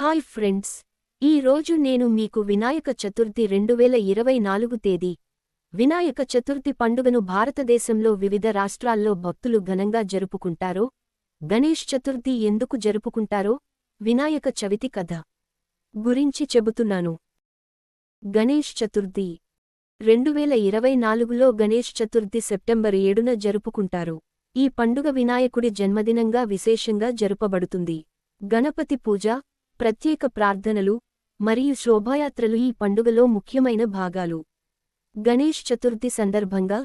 Hi friends ఈ రోజు నేను మీకు వినాయక చతుర్థి రెండువేల ఇరవై నాలుగు తేదీ. వినాయక చతుర్థి పండుగను భారతదేశంలో వివిధ రాష్ట్రాల్లో భక్తులు ఘనంగా జరుపుకుంటారో. గణేష్ చతుర్థి ఎందుకు జరుపుకుంటారో వినాయక చవితి కథ గురించి చెబుతున్నాను. గణేష్ చతుర్థి రెండువేల ఇరవై నాలుగులో గణేష్ చతుర్థి సెప్టెంబర్ ఏడున జరుపుకుంటారు. ఈ పండుగ వినాయకుడి జన్మదినంగా విశేషంగా జరుపబడుతుంది. గణపతి పూజ ప్రత్యేక ప్రార్థనలు మరియు శోభాయాత్రలు ఈ పండుగలో ముఖ్యమైన భాగాలు. గణేష్ చతుర్థి సందర్భంగా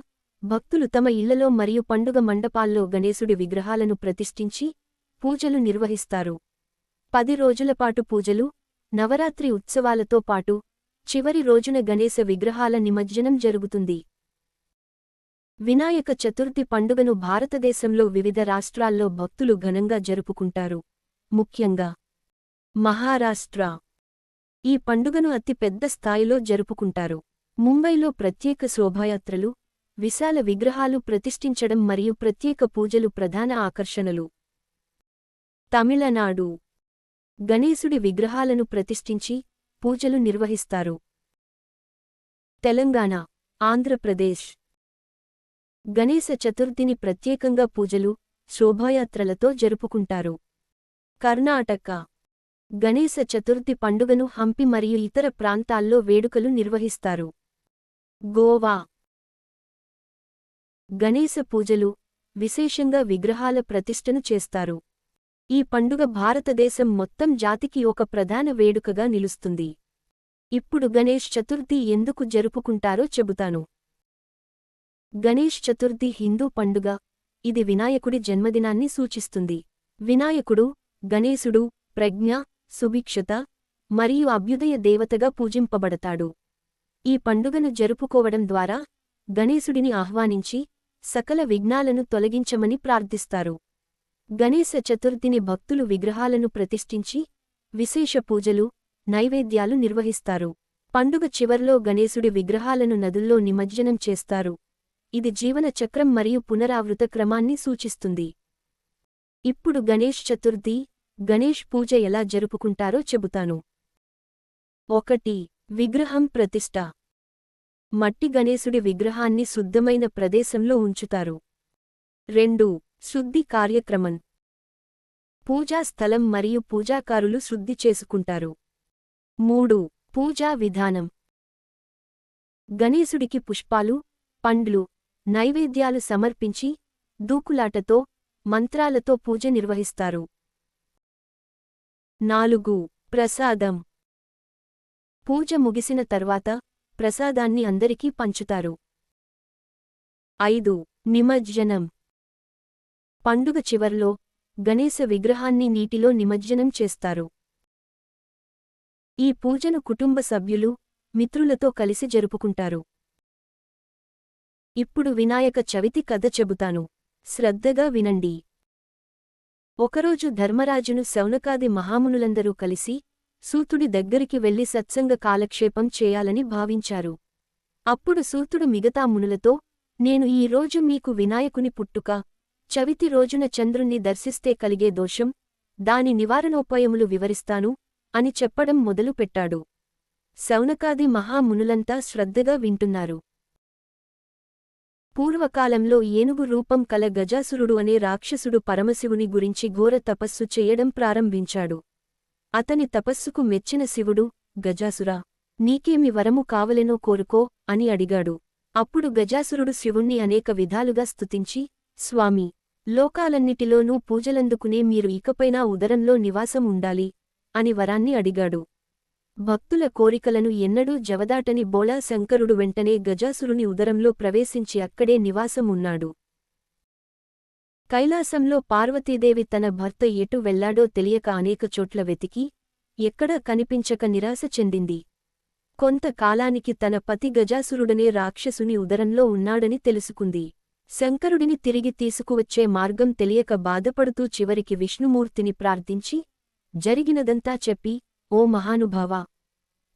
భక్తులు తమ ఇళ్ళలో మరియు పండుగ మండపాల్లో గణేశుడి విగ్రహాలను ప్రతిష్ఠించి పూజలు నిర్వహిస్తారు. పది రోజులపాటు పూజలు నవరాత్రి ఉత్సవాలతో పాటు చివరి రోజున గణేశ విగ్రహాల నిమజ్జనం జరుగుతుంది. వినాయక చతుర్థి పండుగను భారతదేశంలో వివిధ రాష్ట్రాల్లో భక్తులు ఘనంగా జరుపుకుంటారు. ముఖ్యంగా మహారాష్ట్ర. ఈ పండుగను అతి పెద్ద స్థాయిలో జరుపుకుంటారు. ముంబైలో ప్రత్యేక శోభాయాత్రలు విశాల విగ్రహాలు ప్రతిష్ఠించడం మరియు ప్రత్యేక పూజలు ప్రధాన ఆకర్షణలు. తమిళనాడు. గణేశుడి విగ్రహాలను ప్రతిష్ఠించి పూజలు నిర్వహిస్తారు. తెలంగాణ. ఆంధ్రప్రదేశ్. గణేశ చతుర్థిని ప్రత్యేకంగా పూజలు శోభాయాత్రలతో జరుపుకుంటారు. కర్ణాటక. గణేశ చతుర్థి పండుగను హంపి మరియు ఇతర ప్రాంతాల్లో వేడుకలు నిర్వహిస్తారు. గోవా గణేశ పూజలు విశేషంగా విగ్రహాల ప్రతిష్టను చేస్తారు. ఈ పండుగ భారతదేశం మొత్తం జాతికి ఒక ప్రధాన వేడుకగా నిలుస్తుంది. ఇప్పుడు గణేష్ చతుర్థి ఎందుకు జరుపుకుంటారో చెబుతాను. గణేష్ చతుర్థి హిందూ పండుగ ఇది వినాయకుడి జన్మదినాన్ని సూచిస్తుంది. వినాయకుడు గణేశుడు ప్రజ్ఞ సుభిక్షత మరియు అభ్యుదయ దేవతగా పూజింపబడతాడు. ఈ పండుగను జరుపుకోవడం ద్వారా గణేశుడిని ఆహ్వానించి సకల విఘ్నాలను తొలగించమని ప్రార్థిస్తారు. గణేశ చతుర్థిని భక్తులు విగ్రహాలను ప్రతిష్ఠించి విశేష పూజలు నైవేద్యాలు నిర్వహిస్తారు. పండుగ చివర్లో గణేశుడి విగ్రహాలను నదుల్లో నిమజ్జనం చేస్తారు. ఇది జీవన చక్రం మరియు పునరావృత క్రమాన్ని సూచిస్తుంది. ఇప్పుడు గణేష్ చతుర్థి గణేష్ పూజ ఎలా జరుపుకుంటారో చెబుతాను. ఒకటి విగ్రహం ప్రతిష్ఠ మట్టి గణేశుడి విగ్రహాన్ని శుద్ధమైన ప్రదేశంలో ఉంచుతారు. రెండు శుద్ధి కార్యక్రమం. పూజా స్థలం మరియు పూజాకారులు శుద్ధి చేసుకుంటారు. మూడు పూజా విధానం. గణేశుడికి పుష్పాలు పండ్లు నైవేద్యాలు సమర్పించి దూకులాటతో మంత్రాలతో పూజ నిర్వహిస్తారు. నాలుగు. ప్రసాదం. పూజ ముగిసిన తర్వాత ప్రసాదాన్ని అందరికీ పంచుతారు. ఐదు. నిమజ్జనం. పండుగ చివర్లో గణేశ విగ్రహాన్ని నీటిలో నిమజ్జనం చేస్తారు. ఈ పూజను కుటుంబ సభ్యులు మిత్రులతో కలిసి జరుపుకుంటారు. ఇప్పుడు వినాయక చవితి కథ చెబుతాను. శ్రద్ధగా వినండి. ఒకరోజు ధర్మరాజును శౌనకాది మహామునులందరూ కలిసి సూతుడి దగ్గరికి వెళ్ళి సత్సంగ కాలక్షేపం చేయాలని భావించారు. అప్పుడు సూతుడు మిగతా మునులతో నేను ఈ రోజు మీకు వినాయకుని పుట్టుక చవితి రోజున చంద్రుణ్ణి దర్శిస్తే కలిగే దోషం దాని నివారణోపాయములు వివరిస్తాను అని చెప్పడం మొదలుపెట్టాడు. శౌనకాది మహామునులంతా శ్రద్ధగా వింటున్నారు. పూర్వకాలంలో ఏనుగు రూపం కల గజాసురుడు అనే రాక్షసుడు పరమశివుని గురించి ఘోర తపస్సు చేయడం ప్రారంభించాడు. అతని తపస్సుకు మెచ్చిన శివుడు గజాసురా నీకేమి వరము కావలెనో కోరుకో అని అడిగాడు. అప్పుడు గజాసురుడు శివుణ్ణి అనేక విధాలుగా స్తుతించి స్వామి లోకాలన్నిటిలోనూ పూజలందుకునే మీరు ఇకపైనా ఉదరంలో నివాసం ఉండాలి అని వరాన్ని అడిగాడు. భక్తుల కోరికలను ఎన్నడూ జవదాటని బోళా శంకరుడు వెంటనే గజాసురుని ఉదరంలో ప్రవేశించి అక్కడే నివాసం ఉన్నాడు కైలాసంలో పార్వతీదేవి తన భర్త ఎటు వెళ్ళాడో తెలియక అనేక చోట్ల వెతికి ఎక్కడా కనిపించక నిరాశ చెందింది. కొంతకాలానికి తన పతి గజాసురుడనే రాక్షసుని ఉదరంలో ఉన్నాడని తెలుసుకుంది. శంకరుడిని తిరిగి తీసుకువచ్చే మార్గం తెలియక బాధపడుతూ చివరికి విష్ణుమూర్తిని ప్రార్థించి జరిగినదంతా చెప్పి ఓ మహానుభావా!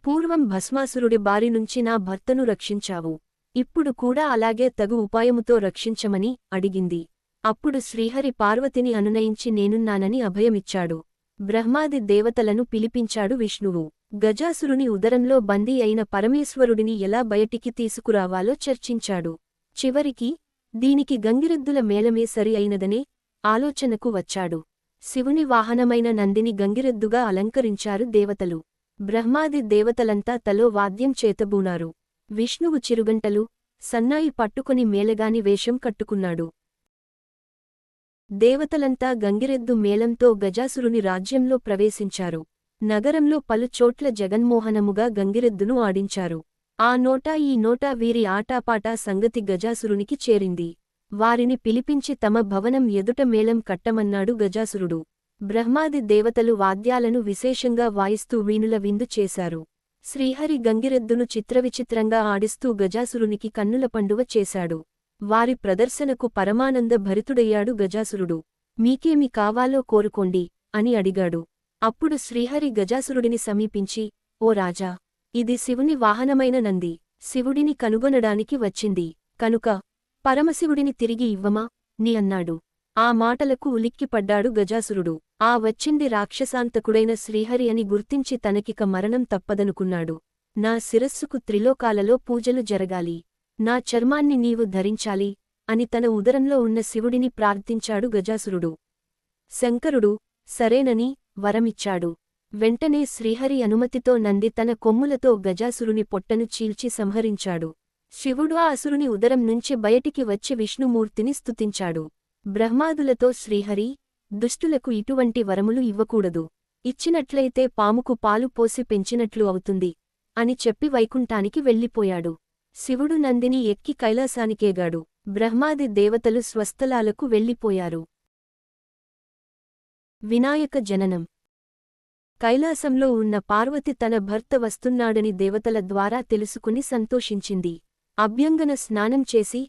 పూర్వం భస్మాసురుడి బారినుంచి నా భర్తను రక్షించావు. ఇప్పుడు కూడా అలాగే తగు ఉపాయముతో రక్షించమని అడిగింది. అప్పుడు శ్రీహరి పార్వతిని అనునయించి నేనున్నానని అభయమిచ్చాడు. బ్రహ్మాది దేవతలను పిలిపించాడు విష్ణువు. గజాసురుని ఉదరంలో బందీ అయిన పరమేశ్వరుడిని ఎలా బయటికి తీసుకురావాలో చర్చించాడు. చివరికి దీనికి గంగిరెద్దుల మేళమే సరి అయినదనే ఆలోచనకు వచ్చాడు. శివుని వాహనమైన నందిని గంగిరెద్దుగా అలంకరించారు దేవతలు. బ్రహ్మాది దేవతలంతా తలో వాద్యం చేతబూనారు. విష్ణువు చిరుగంటలు సన్నాయి పట్టుకుని మేలగాని వేషం కట్టుకున్నాడు. దేవతలంతా గంగిరెద్దు మేళంతో గజాసురుని రాజ్యంలో ప్రవేశించారు. నగరంలో పలుచోట్ల జగన్మోహనముగా గంగిరెద్దును ఆడించారు. ఆ నోటా ఈ నోటా వీరి ఆటాపాటా సంగతి గజాసురునికి చేరింది. వారిని పిలిపించి తమ భవనం ఎదుట మేళం కట్టమన్నాడు గజాసురుడు. బ్రహ్మాది దేవతలు వాద్యాలను విశేషంగా వాయిస్తూ వీణుల విందు చేశారు. శ్రీహరి గంగిరెద్దును చిత్రవిచిత్రంగా ఆడిస్తూ గజాసురునికి కన్నుల పండువ చేశాడు. వారి ప్రదర్శనకు పరమానంద భరితుడయ్యాడు గజాసురుడు. మీకేమి కావాలో కోరుకోండి అని అడిగాడు. అప్పుడు శ్రీహరి గజాసురుడిని సమీపించి ఓ రాజా ఇది శివుని వాహనమైన నంది. శివుడిని కనుగొనడానికి వచ్చింది. కనుక పరమశివుడిని తిరిగి ఇవ్వమా? ని అన్నాడు. ఆ మాటలకు ఉలిక్కిపడ్డాడు గజాసురుడు. ఆ వచ్చింది రాక్షసాంతకుడైన శ్రీహరి అని గుర్తించి తనకిక మరణం తప్పదనుకున్నాడు. నా శిరస్సుకు త్రిలోకాలలో పూజలు జరగాలి. నా చర్మాన్ని నీవు ధరించాలి అని తన ఉదరంలో ఉన్న శివుడిని ప్రార్థించాడు గజాసురుడు. శంకరుడు సరేనని వరమిచ్చాడు. వెంటనే శ్రీహరి అనుమతితో నంది తన కొమ్ములతో గజాసురుని పొట్టను చీల్చి సంహరించాడు. శివుడు ఆ అసురుని ఉదరం నుంచి బయటికి వచ్చి విష్ణుమూర్తిని స్తుతించాడు. బ్రహ్మాదులతో శ్రీహరి దుష్టులకు ఇటువంటి వరములు ఇవ్వకూడదు. ఇచ్చినట్లయితే పాముకు పాలు పోసి పెంచినట్లు అవుతుంది అని చెప్పి వైకుంఠానికి వెళ్ళిపోయాడు. శివుడు నందిని ఎక్కి కైలాసానికేగాడు. బ్రహ్మాది దేవతలు స్వస్థలాలకు వెళ్ళిపోయారు. వినాయక జననం. కైలాసంలో ఉన్న పార్వతి తన భర్త వస్తున్నాడని దేవతల ద్వారా తెలుసుకుని సంతోషించింది. అభ్యంగన స్నానం చేసి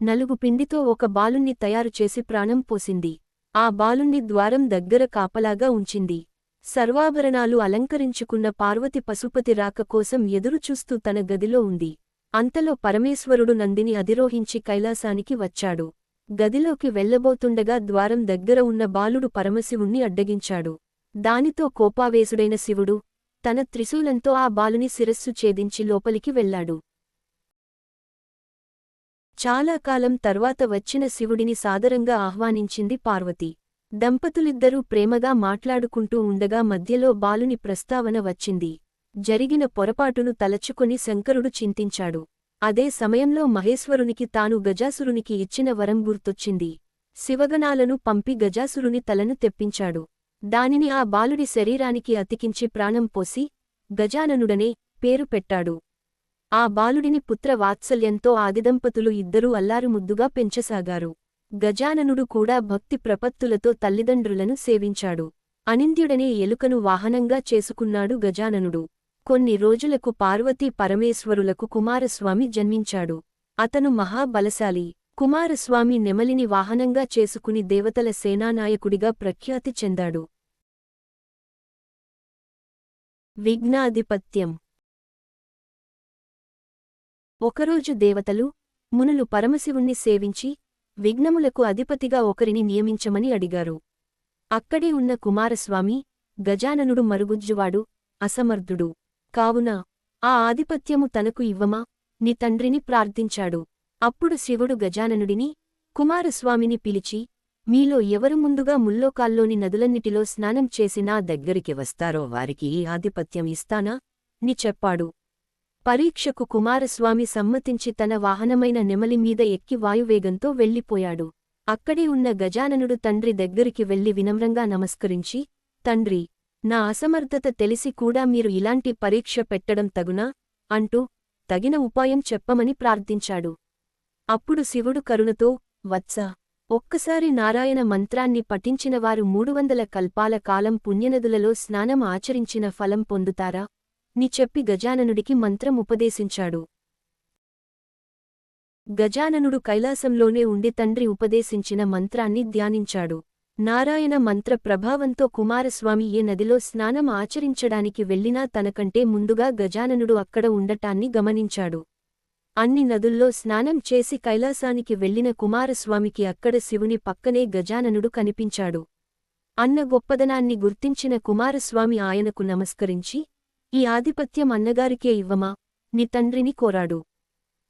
నలుగు పిండితో ఒక బాలుణ్ణి తయారుచేసి ప్రాణం పోసింది. ఆ బాలుణ్ణి ద్వారం దగ్గర కాపలాగా ఉంచింది. సర్వాభరణాలు అలంకరించుకున్న పార్వతి పశుపతి రాక కోసం ఎదురుచూస్తూ తన గదిలో ఉంది. అంతలో పరమేశ్వరుడు నందిని అధిరోహించి కైలాసానికి వచ్చాడు. గదిలోకి వెళ్ళబోతుండగా ద్వారం దగ్గర ఉన్న బాలుడు పరమశివుణ్ణి అడ్డగించాడు. దానితో కోపావేశుడైన శివుడు తన త్రిశూలంతో ఆ బాలుని శిరస్సు ఛేదించి లోపలికి వెళ్ళాడు చాలా కాలం తర్వాత వచ్చిన శివుడిని సాదరంగా ఆహ్వానించింది పార్వతి. దంపతులిద్దరూ ప్రేమగా మాట్లాడుకుంటూ ఉండగా మధ్యలో బాలుని ప్రస్తావన వచ్చింది. జరిగిన పొరపాటును తలచుకొని శంకరుడు చింతించాడు. అదే సమయంలో మహేశ్వరునికి తాను గజాసురునికి ఇచ్చిన వరం గుర్తొచ్చింది. శివగణాలను పంపి గజాసురుని తలను తెప్పించాడు. దానిని ఆ బాలుడి శరీరానికి అతికించి ప్రాణం పోసి గజాననుడనే పేరు పెట్టాడు. ఆ బాలుడిని పుత్ర వాత్సల్యంతో ఆదిదంపతులు ఇద్దరూ అల్లారుముద్దుగా పెంచసాగారు. గజాననుడు కూడా భక్తి ప్రపత్తులతో తల్లిదండ్రులను సేవించాడు. అనింద్యుడనే ఎలుకను వాహనంగా చేసుకున్నాడు గజాననుడు. కొన్ని రోజులకు పార్వతీ పరమేశ్వరులకు కుమారస్వామి జన్మించాడు. అతను మహాబలశాలి. కుమారస్వామి నెమలిని వాహనంగా చేసుకుని దేవతల సేనానాయకుడిగా ప్రఖ్యాతి చెందాడు. విఘ్నాధిపత్యం. ఒకరోజు దేవతలు మునులు పరమశివుణ్ణి సేవించి విఘ్నములకు అధిపతిగా ఒకరిని నియమించమని అడిగారు. అక్కడే ఉన్న కుమారస్వామి గజాననుడు మరుగుజ్జువాడు అసమర్థుడు. కావున ఆ ఆధిపత్యము తనకు ఇవ్వమా? నీ తండ్రిని ప్రార్థించాడు. అప్పుడు శివుడు గజాననుడిని కుమారస్వామిని పిలిచి మీలో ఎవరు ముందుగా ముల్లోకాల్లోని నదులన్నిటిలో స్నానం చేసి నా దగ్గరికి వస్తారో వారికి ఈ ఆధిపత్యం ఇస్తానా? ని చెప్పాడు. పరీక్షకు కుమారస్వామి సమ్మతించి తన వాహనమైన నెమలి మీద ఎక్కి వాయువేగంతో వెళ్ళిపోయాడు. అక్కడే ఉన్న గజాననుడు తండ్రి దగ్గరికి వెళ్ళి వినమ్రంగా నమస్కరించి తండ్రి నా అసమర్థత తెలిసి కూడా మీరు ఇలాంటి పరీక్ష పెట్టడం తగునా అంటూ తగిన ఉపాయం చెప్పమని ప్రార్థించాడు. అప్పుడు శివుడు కరుణతో వత్స ఒక్కసారి నారాయణ మంత్రాన్ని పఠించినవారు మూడువందల కల్పాల కాలం పుణ్యనదులలో స్నానం ఆచరించిన ఫలం పొందుతారా? ని చెప్పి గజాననుడికి మంత్రం ఉపదేశించాడు. గజాననుడు కైలాసంలోనే ఉండి తండ్రి ఉపదేశించిన మంత్రాన్ని ధ్యానించాడు. నారాయణ మంత్ర ప్రభావంతో కుమారస్వామి ఏ నదిలో స్నానం ఆచరించడానికి వెళ్ళినా తనకంటే ముందుగా గజాననుడు అక్కడ ఉండటాన్ని గమనించాడు. అన్ని నదుల్లో స్నానం చేసి కైలాసానికి వెళ్ళిన కుమారస్వామికి అక్కడ శివుని పక్కనే గజాననుడు కనిపించాడు. అన్న గొప్పదనాన్ని గుర్తించిన కుమారస్వామి ఆయనకు నమస్కరించి ఈ ఆధిపత్యం అన్నగారికే ఇవ్వమా? నీ తండ్రిని కోరాడు.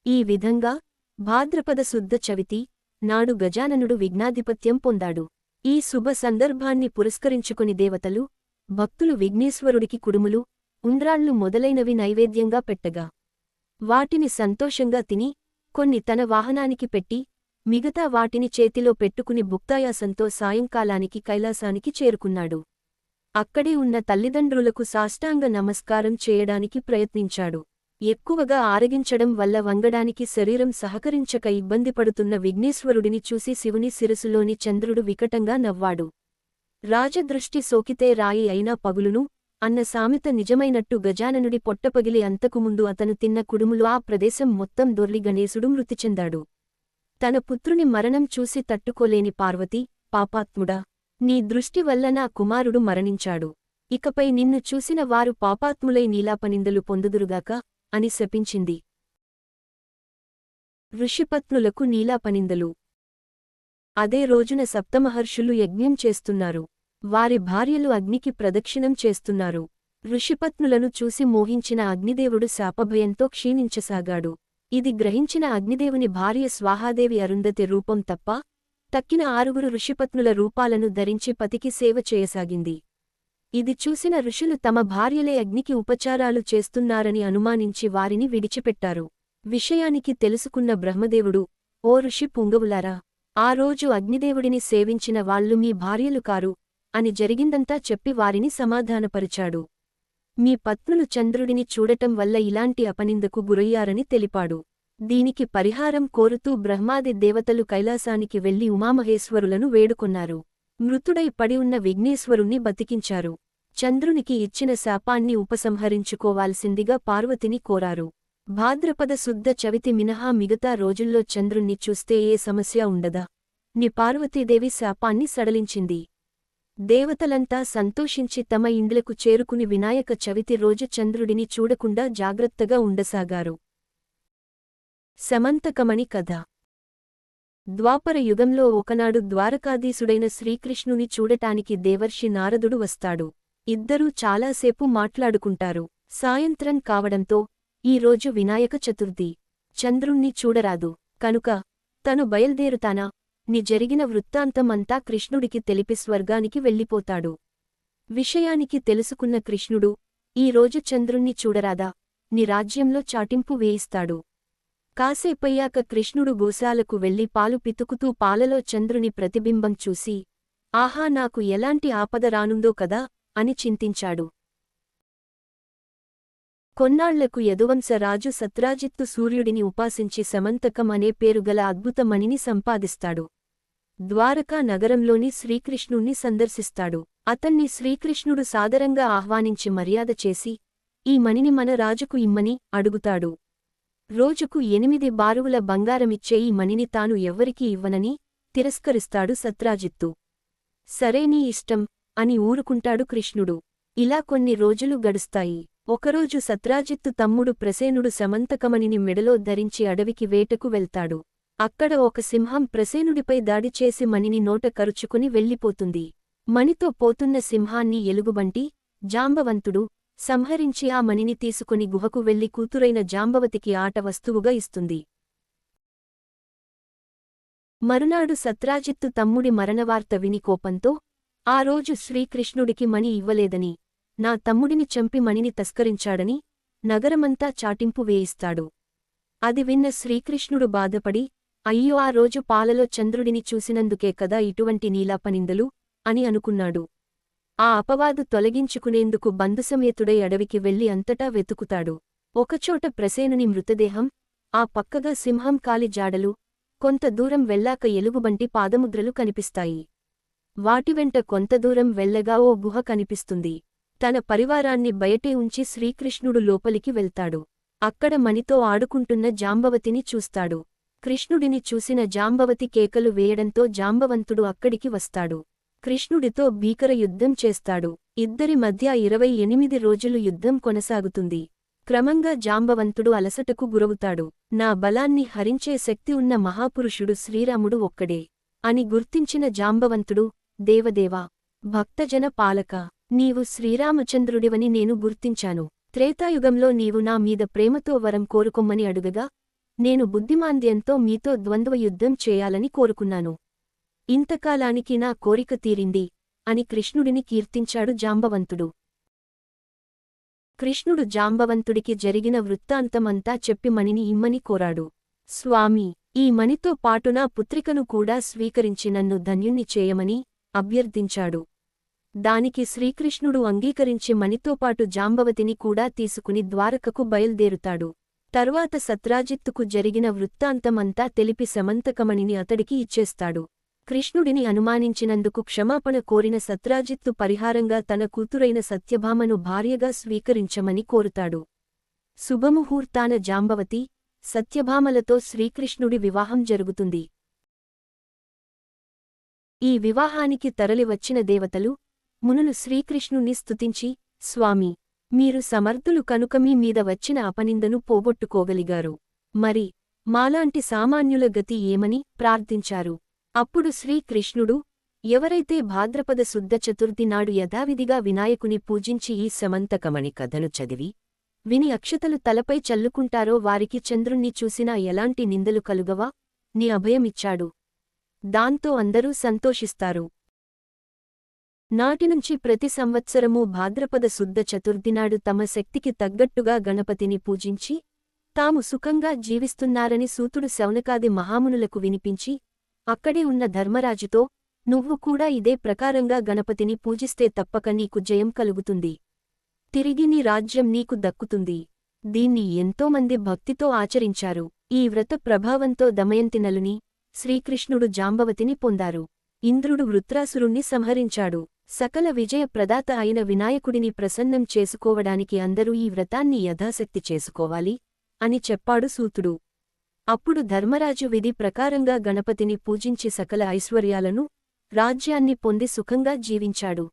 ఈ విధంగా భాద్రపద శుద్ధ చవితి నాడు గజాననుడు విఘ్నాధిపత్యం పొందాడు. ఈ శుభ సందర్భాన్ని పురస్కరించుకుని దేవతలు భక్తులు విఘ్నేశ్వరుడికి కుడుములు ఉండ్రాళ్ళు మొదలైనవి నైవేద్యంగా పెట్టగా వాటిని సంతోషంగా తిని కొన్ని తన వాహనానికి పెట్టి మిగతా వాటిని చేతిలో పెట్టుకుని భుక్తాయాసంతో సాయంకాలానికి కైలాసానికి చేరుకున్నాడు. అక్కడే ఉన్న తల్లిదండ్రులకు సాష్టాంగ నమస్కారం చేయడానికి ప్రయత్నించాడు. ఎక్కువగా ఆరగించడం వల్ల వంగడానికి శరీరం సహకరించక ఇబ్బంది పడుతున్న విఘ్నేశ్వరుడిని చూసి శివుని శిరసులోని చంద్రుడు వికటంగా నవ్వాడు. రాజదృష్టి సోకితే రాయి అయినా పగులును అన్న సామెత నిజమైనట్టు గజాననుడి పొట్టపగిలి అంతకుముందు అతను తిన్న కుడుములు ఆ ప్రదేశం మొత్తం దొర్లి గణేశుడు మృతి చెందాడు. తన పుత్రుని మరణం చూసి తట్టుకోలేని పార్వతి పాపాత్ముడా! నీ దృష్టి వల్ల నా కుమారుడు మరణించాడు. ఇకపై నిన్ను చూసిన వారు పాపాత్ములై నీలాపనిందలు పొందుదురుగాక అని శపించింది. ఋషిపత్నులకు నీలాపనిందలు. అదే రోజున సప్తమహర్షులు యజ్ఞం చేస్తున్నారు. వారి భార్యలు అగ్నికి ప్రదక్షిణం చేస్తున్నారు. ఋషిపత్నులను చూసి మోహించిన అగ్నిదేవుడు శాపభయంతో క్షీణించసాగాడు. ఇది గ్రహించిన అగ్నిదేవుని భార్య స్వాహాదేవి అరుంధతి రూపం తప్ప తక్కిన ఆరుగురు ఋషిపత్నుల రూపాలను ధరించి పతికి సేవ చేయసాగింది. ఇది చూసిన ఋషులు తమ భార్యలే అగ్నికి ఉపచారాలు చేస్తున్నారని అనుమానించి వారిని విడిచిపెట్టారు. విషయానికి తెలుసుకున్న బ్రహ్మదేవుడు ఓ ఋషి పుంగవులారా ఆ రోజు అగ్నిదేవుడిని సేవించిన వాళ్ళు మీ భార్యలు కారు అని జరిగిందంతా చెప్పి వారిని సమాధానపరిచాడు. మీ పత్నులు చంద్రుడిని చూడటం వల్ల ఇలాంటి అపనిందకు గురయ్యారని తెలిపాడు. దీనికి పరిహారం కోరుతూ బ్రహ్మాది దేవతలు కైలాసానికి వెళ్ళి ఉమామహేశ్వరులను వేడుకొన్నారు. మృతుడై పడి ఉన్న విఘ్నేశ్వరుణ్ణి బతికించారు. చంద్రునికి ఇచ్చిన శాపాన్ని ఉపసంహరించుకోవాల్సిందిగా పార్వతిని కోరారు. భాద్రపద శుద్ధ చవితి మినహా మిగతా రోజుల్లో చంద్రుణ్ణి చూస్తే ఏ సమస్య ఉండదా? ని పార్వతీదేవి శాపాన్ని సడలించింది. దేవతలంతా సంతోషించి తమ ఇండ్లకు చేరుకుని వినాయక చవితి రోజు చంద్రుడిని చూడకుండా జాగ్రత్తగా ఉండసాగారు. సమంతకమణి కథ. ద్వాపర యుగంలో ఒకనాడు ద్వారకాధీశుడైన శ్రీకృష్ణుని చూడటానికి దేవర్షి నారదుడు వస్తాడు. ఇద్దరూ చాలాసేపు మాట్లాడుకుంటారు. సాయంత్రం కావడంతో ఈరోజు వినాయక చతుర్థి. చంద్రుణ్ణి చూడరాదు. కనుక తను బయల్దేరుతానా? ని జరిగిన వృత్తాంతమంతా కృష్ణుడికి తెలిపి స్వర్గానికి వెళ్ళిపోతాడు. విషయానికి తెలుసుకున్న కృష్ణుడు ఈ రోజు చంద్రుణ్ణి చూడరాదా? ని రాజ్యంలో చాటింపు వేయిస్తాడు. కాసేపయ్యాక కృష్ణుడు గోశాలకు వెళ్ళి పాలు పితుకుతూ పాలలో చంద్రుని ప్రతిబింబం చూసి ఆహా నాకు ఎలాంటి ఆపద రానుందో కదా అని చింతించాడు. కొన్నాళ్ళకు యదువంశరాజు సత్రాజిత్తు సూర్యుడిని ఉపాసించి సమంతకం అనే పేరుగల అద్భుతమణిని సంపాదిస్తాడు. ద్వారకా నగరంలోని శ్రీకృష్ణుణ్ణి సందర్శిస్తాడు. అతన్ని శ్రీకృష్ణుడు సాదరంగా ఆహ్వానించి మర్యాద చేసి ఈ మణిని మన రాజుకు ఇమ్మని అడుగుతాడు. రోజుకు ఎనిమిది బారువుల బంగారమిచ్చే ఈ మణిని తాను ఎవ్వరికీ ఇవ్వనని తిరస్కరిస్తాడు సత్రాజిత్తు. సరే నీ ఇష్టం అని ఊరుకుంటాడు కృష్ణుడు. ఇలా కొన్ని రోజులు గడుస్తాయి. ఒకరోజు సత్రాజిత్తు తమ్ముడు ప్రసేనుడు సమంతకమణిని మెడలో ధరించి అడవికి వేటకు వెళ్తాడు. అక్కడ ఒక సింహం ప్రసేనుడిపై దాడి చేసి మణిని నోట కరుచుకుని వెళ్ళిపోతుంది. మణితో పోతున్న సింహాన్ని ఎలుగుబంటి జాంబవంతుడు సంహరించి ఆ మణిని తీసుకుని గుహకు వెళ్ళి కూతురైన జాంబవతికి ఆట వస్తువుగా ఇస్తుంది. మరునాడు సత్రాజిత్తు తమ్ముడి మరణవార్త విని కోపంతో ఆ రోజు శ్రీకృష్ణుడికి మణి ఇవ్వలేదని నా తమ్ముడిని చంపి మణిని తస్కరించాడని నగరమంతా చాటింపు వేయిస్తాడు. అది విన్న శ్రీకృష్ణుడు బాధపడి అయ్యో ఆ రోజు పాలలో చంద్రుడిని చూసినందుకే కదా ఇటువంటి నీలాపనిందలు అని అనుకున్నాడు. ఆ అపవాదు తొలగించుకునేందుకు బంధుసమేతుడై అడవికి వెళ్ళి అంతటా వెతుకుతాడు. ఒకచోట ప్రసేనుని మృతదేహం ఆ పక్కగా సింహం కాలి జాడలు కొంత దూరం వెళ్ళాక ఎలుగుబంటి పాదముద్రలు కనిపిస్తాయి. వాటివెంట కొంత దూరం వెళ్ళగా ఓ గుహ కనిపిస్తుంది. తన పరివారాన్ని బయటే ఉంచి శ్రీకృష్ణుడు లోపలికి వెళ్తాడు. అక్కడ మణితో ఆడుకుంటున్న జాంబవతిని చూస్తాడు. కృష్ణుడిని చూసిన జాంబవతి కేకలు వేయడంతో జాంబవంతుడు అక్కడికి వస్తాడు. కృష్ణుడితో భీకర యుద్ధం చేస్తాడు. ఇద్దరి మధ్య ఇరవై ఎనిమిది రోజులు యుద్ధం కొనసాగుతుంది. క్రమంగా జాంబవంతుడు అలసటకు గురవుతాడు. నా బలాన్ని హరించే శక్తి ఉన్న మహాపురుషుడు శ్రీరాముడు ఒక్కడే అని గుర్తించిన జాంబవంతుడు దేవదేవా! భక్తజన పాలక! నీవు శ్రీరామచంద్రుడివని నేను గుర్తించాను. త్రేతాయుగంలో నీవు నా మీద ప్రేమతో వరం కోరుకొమ్మని అడుగగా నేను బుద్ధిమాంద్యంతో మీతో ద్వంద్వయుద్ధం చేయాలని కోరుకున్నాను. ఇంతకాలానికి నా కోరిక తీరింది అని కృష్ణుడిని కీర్తించాడు జాంబవంతుడు. కృష్ణుడు జాంబవంతుడికి జరిగిన వృత్తాంతమంతా చెప్పి మణిని ఇమ్మని కోరాడు. స్వామి ఈ మణితో పాటు నా పుత్రికను కూడా స్వీకరించి నన్ను ధన్యుణ్ణి చేయమని అభ్యర్థించాడు. దానికి శ్రీకృష్ణుడు అంగీకరించి మణితోపాటు జాంబవతిని కూడా తీసుకుని ద్వారకకు బయల్దేరుతాడు. తర్వాత సత్రాజిత్తుకు జరిగిన వృత్తాంతమంతా తెలిపి సమంతకమణిని అతడికి ఇచ్చేస్తాడు. కృష్ణుడిని అనుమానించినందుకు క్షమాపణ కోరిన సత్రాజిత్తు పరిహారంగా తన కూతురైన సత్యభామను భార్యగా స్వీకరించమని కోరుతాడు. శుభముహూర్తాన జాంబవతి సత్యభామలతో శ్రీకృష్ణుడి వివాహం జరుగుతుంది. ఈ వివాహానికి తరలివచ్చిన దేవతలు మునులు శ్రీకృష్ణుణ్ణి స్తుతించి స్వామి మీరు సమర్థులు కనుక మీ మీద వచ్చిన అపనిందను పోగొట్టుకోగలిగారు. మరి మాలాంటి సామాన్యుల గతి ఏమని? ప్రార్థించారు. అప్పుడు శ్రీకృష్ణుడు ఎవరైతే భాద్రపద శుద్ధ చతుర్థి నాడు యథావిధిగా వినాయకుని పూజించి ఈ సమంతకమణి కథను చదివి విని అక్షతలు తలపై చల్లుకుంటారో వారికి చంద్రుణ్ణి చూసినా ఎలాంటి నిందలు కలుగవా? నీ అభయమిచ్చాడు. దాంతో అందరూ సంతోషిస్తారు. నాటినుంచి ప్రతి సంవత్సరమూ భాద్రపద శుద్ధ చతుర్థినాడు తమ శక్తికి తగ్గట్టుగా గణపతిని పూజించి తాము సుఖంగా జీవిస్తున్నారని సూతుడు శౌనకాది మహామునులకు వినిపించి అక్కడే ఉన్న ధర్మరాజుతో నువ్వు కూడా ఇదే ప్రకారంగా గణపతిని పూజిస్తే తప్పక నీకు జయం కలుగుతుంది. తిరిగి నీ రాజ్యం నీకు దక్కుతుంది. దీన్ని ఎంతోమంది భక్తితో ఆచరించారు. ఈ వ్రత ప్రభావంతో దమయంతినలుని శ్రీకృష్ణుడు జాంబవతిని పొందారు. ఇంద్రుడు వృత్రాసురుణ్ణి సంహరించాడు. సకల విజయ ప్రదాత అయిన వినాయకుడిని ప్రసన్నం చేసుకోవడానికి అందరూ ఈ వ్రతాన్ని యథాశక్తి చేసుకోవాలి అని చెప్పాడు సూతుడు. అప్పుడు ధర్మరాజు విధి ప్రకారంగా గణపతిని పూజించి సకల ఐశ్వర్యాలను రాజ్యాన్ని పొంది సుఖంగా జీవించాడు.